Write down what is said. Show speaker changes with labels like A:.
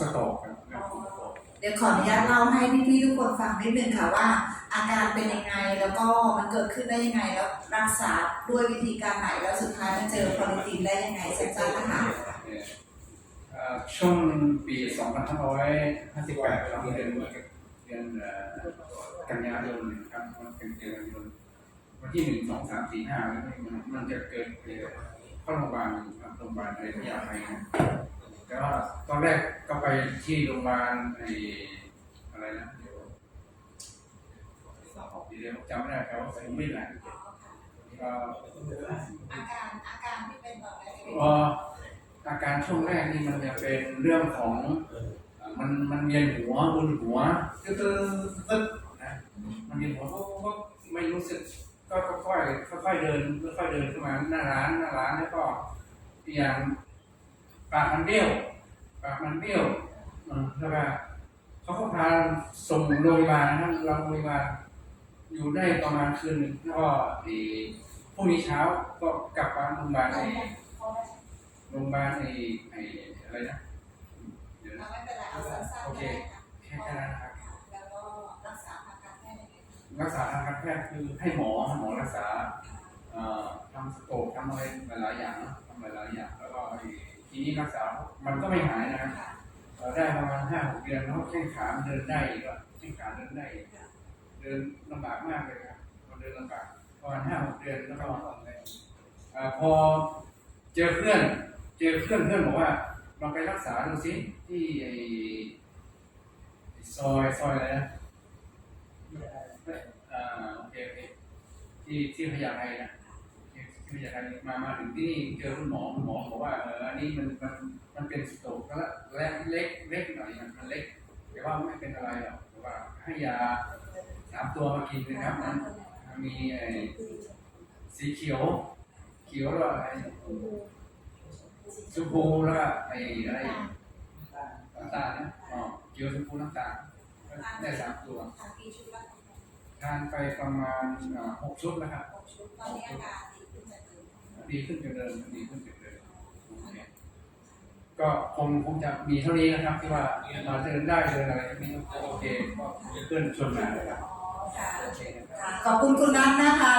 A: สตรกครับเรื่อก
B: เดี๋ยวขออนุญาตเล่าให้พี่ๆทุกคนฟังนิดนึงค่ะว่า อาการเป็นยังไงแล้วก็มันเกิดขึ้นได้ยังไงแล้วรักษาด้วยวิธีการไหนแล้วสุดท้ายมันเจอพอลิตินได้ยังไงสั้นๆนะคะ
A: เอ่อช่วงปี 2558เราเดือนเดือนเอ่อกันยายนนะครับมันเป็นเดือนยนวันที่หนึ่งสองสามสี่ห้ามันมันจะเกิดเข้าโรงพยาบาลครับโรงพยาบาลในพยาไทยนะแต่ว่า ตอนแรกก็ไปที่โรงพยาบาลไออะไรนะเดี๋ยวเดี๋ยวจำไม่ได้แต่ว่าผมไม่ไหนก็
B: อาการอาการที่เป็นตอนแรก
A: เอ่ออาการช่วงแรกนี่มันจะเป็นเรื่องของมันมันเวียนหัวมึนหัวตึ๊ดตึ๊ดตึ๊ดนะมันเวียนหัวก็ก็ไม่รู้สึกก็ค่อยๆค่อยๆเดินค่อยๆเดินเข้ามาหน้าร้านหน้าร้านแล้วก็อีกอย่างปากมันเบี้ยว ปากมันเบี้ยวเออแล้วก็เขาก็พาส่งโรงพยาบาลนะครับโรงพยาบาลอยู่ได้ประมาณคืนหนึ่งแล้วก็อีพรุ่งนี้เช้าก็กลับมาโรงพยาบาลไอ้โรงพยาบาลไอ้ไอ้อะไรนะเดี๋ยวนะ
B: ไม่เป็นไรเอาสั้นๆได้ค่ะ
A: แค่แค่นั้นนะครับ
B: แล้วก็รักษาทางการแพทย์ยังไง
A: รักษาทางการแพทย์คือให้หมอให้หมอรักษาเอ่อทำสโตรกทำอะไรหลายๆอย่างนะทำหลายๆอย่างแล้วก็ไอ้ ทีนี้รักษา มันก็ไม่หายนะครับ
B: ค่ะ
A: เราได้ประมาณห้าหกเดือนแล้วแข้งขามันเดินได้อีกแล้วแข้งขาเดินได้อีกเดินลำบากมากเลยครับมันเดินลำบากประมาณห้าหกเดือนแล้วก็เอ่อพอเจอเพื่อน เจอเพื่อนเพื่อนบอกว่าลองไปรักษาดูสิที่ไอ้ไอ้ซอยซอยอะไรนะอ่าโอเคโอเคที่ที่พยาไทนะ ที่ที่พยาไทมามาถึงที่นี่เจอคุณหมอคุณหมอบอกว่าเอออันนี้มันมันมันเป็นสโตรกแล้วและเล็กเล็กหน่อยมันเล็กแต่ว่าไม่เป็นอะไรหรอกแต่ว่าให้ยาสามตัวมากินนะครับมันมีไอ้สีเขียว เขียวแล้วไอ้ชมพูแล้วก็ไอ้อะไรน้ำตาลนะอ๋อเขียวชมพูน้ำตาลได้สามตัว
B: ทานกี่ชุดแล้ว
A: ทานไปประมาณหกชุดนะครับ
B: หกชุดตอนนี้อาการ ดีขึ้นจากเดิม
A: ดีขึ้นจากเดิมดีขึ้นก็คงคงจะมีเท่านี้นะครับ ที่ว่ามาเดินได้เดินอะไรนี่โอเคก็เพื่อนชวนมาเลยครับ
B: อ๋อค่ะ
A: โอเคนะ
B: ขอบคุณคุณนัทนะคะ